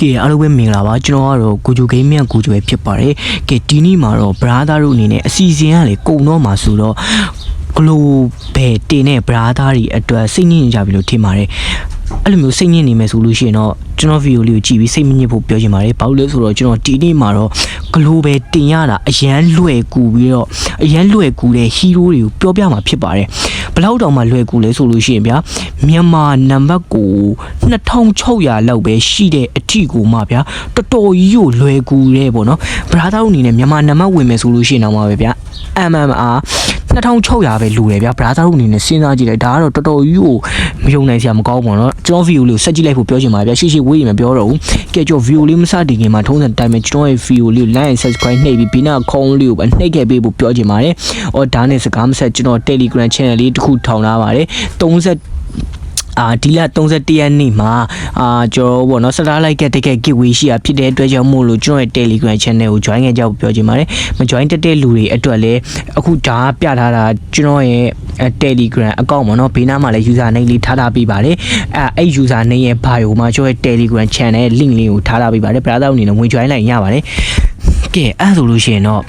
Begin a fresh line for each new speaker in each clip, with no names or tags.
ကဲအားလုံးပဲမင်္ဂလာပါကျွန်တော်ကတော့ကိုဂျိုဂိမ်းမြန်ကိုဂျိုပဲဖြစ်ပါတယ်ကဲဒီနေ့မှာတော့ brother တို့အနေနဲ့အစီအစဉ်ကလေကုံတော့မှာဆိုတော့ဂလိုဘယ်တင်တဲ့ brother တွေအတွက်စိတ်ညစ်နေကြပြီလို့ထင်ပါတယ်အဲ့လိုမျိုးစိတ်ညစ်နေမယ်ဆိုလို့ရှိရင်တော့ကျွန်တော်ဗီဒီယိုလေးကိုကြည့်ပြီးစိတ်မညစ်ဖို့ပြောချင်ပါတယ်ဘာလို့လဲဆိုတော့ကျွန်တော်ဒီနေ့မှာတော့ဂလိုပဲတင်ရတာအရန်လွယ်ကူပြီးတော့အရန်လွယ်ကူတဲ့ဟီးရိုးတွေကိုပြောပြမှာဖြစ်ပါတယ်ဘယ် လောက်တောင်မှလွယ်ကူလဲဆိုလို့ရှိရင်ဗျာမြန်မာနံပါတ်ကို2600လောက်ပဲရှိတဲ့အထီကိုမှဗျာတော်တော်ကြီးကိုလွယ်ကူတဲ့ပေါ့နော်ဘရာသာတို့အနေနဲ့မြန်မာနံပါတ်ဝင်မယ်ဆိုလို့ရှိရင်တော့မှာပဲဗျာ MMR 2600ပဲလူတယ်ဗျာဘရာသာတို့အနေနဲ့စဉ်းစားကြည့်လိုက်ဒါကတော့တော်တော်ကြီးကိုမယုံနိုင်စရာမကောင်းပါတော့ကျွန်တော်ဗီဒီယိုလေးကိုဆက်ကြည့်လိုက်ဖို့ပြောချင်ပါဗျာရှေ့ရှေ့ဝေးရင်မပြောတော့ဘူးကဲကျွန်တော်ဗီဒီယိုလေးမစတင်ခင်မှာထုံးစံတိုင်းမှာကျွန်တော်ရဲ့ဗီဒီယိုလေးကို like and subscribe နှိပ်ပြီးပြီးနောက်ခေါင်းလေးကိုပဲနှိပ်ခဲ့ပေးဖို့ပြောချင်ပါတယ်။အော်ဒါနဲ့စကားမဆက်ကျွန်တော် Telegram channel လေးတစ်ခုထောင်ထားပါတယ်။30အာဒီလ31ရက်နေ့မှာအာကျွန်တော်ဗောနော်စတားလိုက်ကတကယ် giveaway ရှိတာဖြစ်တဲ့အတွက်ကြောင့်မို့လို့ကျွန်တော်ရဲ့ Telegram channel ကို join ခဲ့ကြဖို့ပြောချင်ပါတယ်မ join တက်တဲ့လူတွေအတွက်လည်းအခုဒါကပြထားတာကျွန်တော်ရဲ့ Telegram account ပေါ့နော်ဘေးနားမှာလည်း user name လေးထားထားပေးပါတယ်အဲအဲ့ user name ရဲ့ bio မှာကျွန်တော်ရဲ့ Telegram channel ရဲ့ link လေးကိုထားထားပေးပါတယ် brother အနေနဲ့ဝင် join လိုက်ရပါတယ်ကဲအဲ့ဆိုလို့ရှိရင်တော့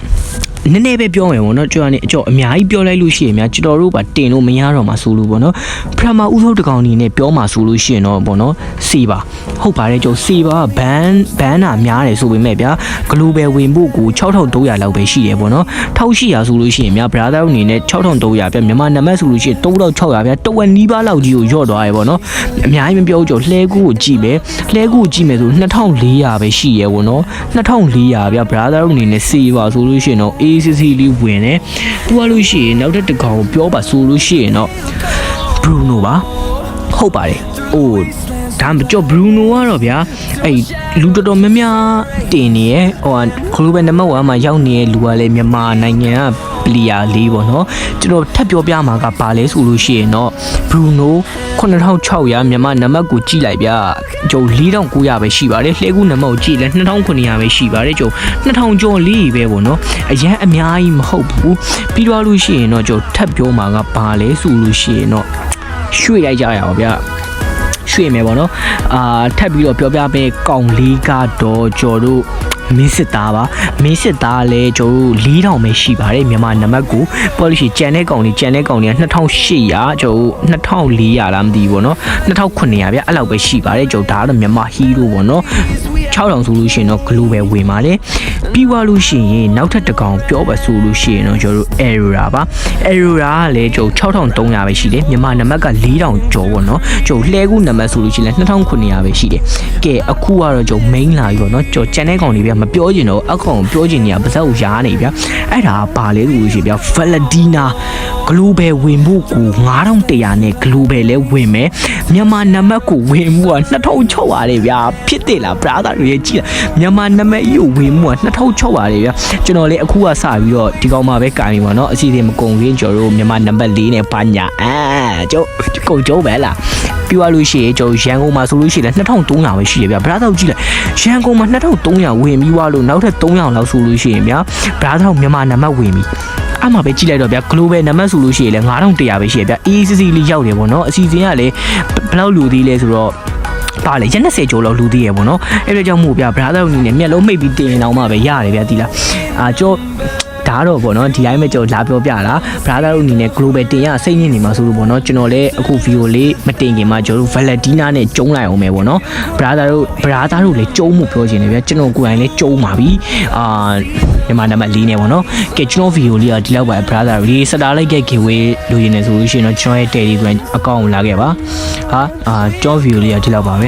နည်းနည်းပဲပြောမယ်ပေါ့နော်ကျွန်တော်ကနေအကျော်အများကြီးပြောလိုက်လို့ရှိရင်များကျွန်တော်တို့ပါတင်လို့မရတော့မှဆိုလို့ပေါ့နော်ပထမဦးဆုံးတစ်ကောင်အနေနဲ့ပြောမှဆိုလို့ရှိရင်တော့ပေါ့နော်စီပါဟုတ်ပါတယ်ကျော်စီပါဘန်ဘန်နာများတယ်ဆိုပေမဲ့ဗျာ global ဝင်ဖို့ကို6300လောက်ပဲရှိတယ်ပေါ့နော်1800ဆိုလို့ရှိရင်များ brother အနေနဲ့6300ဗျာမြန်မာနံပါတ်ဆိုလို့ရှိရင်3600ဗျာတဝက်နီးပါးလောက်ကြီးကိုညော့သွားတယ်ပေါ့နော်အများကြီးမပြောဘူးကျော်လှဲကူကိုကြည့်မယ်လှဲကူကိုကြည့်မယ်ဆို2400ပဲရှိရဲပေါ့နော်2400ဗျာ brother အနေနဲ့စီပါဆိုလို့ရှိရင်တော့ ACC လေးဝင်တယ်သူကလို့ရှိရင်နောက်တစ်တစ်ကောင်ကိုပြောပါဆိုလို့ရှိရင်တော့ Bruno ပါဟုတ်ပါတယ်။အိုးဒါမကြော့ Bruno ကတော့ဗျာအဲ့လူတော်တော်များများတင်နေရဲ့ဟိုက global number 1မှာရောက်နေတဲ့လူကလည်းမြန်မာနိုင်ငံက ပလီယာလေးပေါ့နော်ကျွန်တော်ထပ်ပြောပြမှာကပါလဲဆိုလို့ရှိရင်တော့ Bruno 9600မြန်မာနံပါတ်ကိုကြည့်လိုက်ဗျာကျုံ4900ပဲရှိပါတယ်လှဲကူးနံပါတ်ကိုကြည့်လဲ2900ပဲရှိပါတယ်ကျုံ2000ကျော်လေးပဲပေါ့နော်အရန်အများကြီးမဟုတ်ဘူးပြီးတော့လို့ရှိရင်တော့ကျုံထပ်ပြောမှာကပါလဲဆိုလို့ရှိရင်တော့ရွှေ့လိုက်ကြရအောင်ဗျရွှေ့မယ်ပေါ့နော်အာထပ်ပြီးတော့ပြောပြပေးកောင်လေးကတော့ကျော်တို့ မင်းစစ်သားပါမင်းစစ်သားလည်းကျွန်တော်တို့4000ပဲရှိပါတယ်မြန်မာနံပါတ်ကိုပေါ်လို့ရှိကျန်တဲ့កောင်လေးကျန်တဲ့កောင်လေးက2800ကျွန်တော်တို့2400လားမသိဘူးပေါ့နော်2900ဗျအဲ့လောက်ပဲရှိပါတယ်ကျွန်တော်ဒါကတော့မြန်မာဟီးရိုးပေါ့နော်6000ဆိုလို့ရှိရင်တော့ global ဝင်ပါတယ်ပြီးသွားလို့ရှိရင်နောက်ထပ်တစ်ကောင်ပြောပါဆိုလို့ရှိရင်တော့ကျွန်တော်တို့ error ပါ error ကလည်းကျွန်တော်6300ပဲရှိတယ်မြန်မာနံပါတ်က4000ကျော်ပေါ့နော်ကျွန်တော်လှဲကူးနံပါတ်ဆိုလို့ရှိရင်2900ပဲရှိတယ်ကဲအခုကတော့ကျွန်တော် main လာပြီပေါ့နော်ကျွန်တော် channel ကောင်တွေဗျမပြောချင်တော့အခေါင်ပြောချင်နေတာပါဇက်ကိုရားနေဗျာအဲ့ဒါဘာလဲလို့ရှိဗျာ Valentina Global ဝင်ဖို့ကို9100နဲ့ Global လဲဝင်မယ်မြန်မာနံပါတ်ကိုဝင်မှုက2600ဗျာဖြစ်တယ်လား brother တွေကြည့်လားမြန်မာနံပါတ်ယူဝင်မှုက2600ဗျာကျွန်တော်လည်းအခုကစပြီးတော့ဒီကောင်မှပဲကင်နေပါတော့အစီအစဉ်မကုန်ရင်ကျွန်တော်တို့မြန်မာနံပါတ်4နဲ့ပါညာအာကျုပ်ကုန်ကျုံးပဲလား ပြီးသွားလို့ရှိရင်ကျွန်တော်ရန်ကုန်မှာဆိုလို့ရှိရင်2300ပဲရှိရဗျာ brother ကြည့်လိုက်ရန်ကုန်မှာ2300ဝင်ပြီးွားလို့နောက်ထပ်300လောက်ဆိုလို့ရှိရင်ဗျာ brother မြန်မာနံပါတ်ဝင်ပြီအမှပဲကြည့်လိုက်တော့ဗျာ global နံပါတ်ဆိုလို့ရှိရင်လည်း9100ပဲရှိရဗျာ ECC လေးရောက်တယ်ပေါ့နော်အစီအစဉ်ကလည်းဘယ်လောက်လူသေးလဲဆိုတော့ပါလေရက်20ကျော်လောက်လူသေးရပေါ့နော်အဲ့ဒါကြောင့်မို့ဗျာ brother အနေနဲ့မျက်လုံးမိတ်ပြီးတင်ရင်တော့မှပဲရတယ်ဗျာဒီလားအာကျော် ဒါတော့ဗောနော်ဒီတိုင်းပဲကျွန်တော်လာပြောပြတာ brother တို့အနေနဲ့ global တင်ရစိတ်ညစ်နေမှာဆိုလို့ဗောနော်ကျွန်တော်လည်းအခု video လေးမတင်ခင်မှာကျွန်တော်တို့ Valentina နဲ့ကျုံးလိုက်အောင်မယ်ဗောနော် brother တို့ brother တို့လည်းကျုံးမှုပြောချင်တယ်ဗျာကျွန်တော်ကိုယ်တိုင်လည်းကျုံးပါပြီအာမြန်မာနံပါတ်၄နဲ့ဗောနော်ကဲကျွန်တော် video လေးကဒီလောက်ပါ brother တို့ဒီစတာလိုက်တဲ့ giveaway လိုရင်းနေဆိုလို့ရှိရင်တော့ကျွန်တော်ရဲ့ Telegram account ကိုလာခဲ့ပါဟာအာကျွန်တော် video လေးကဒီလောက်ပါပဲ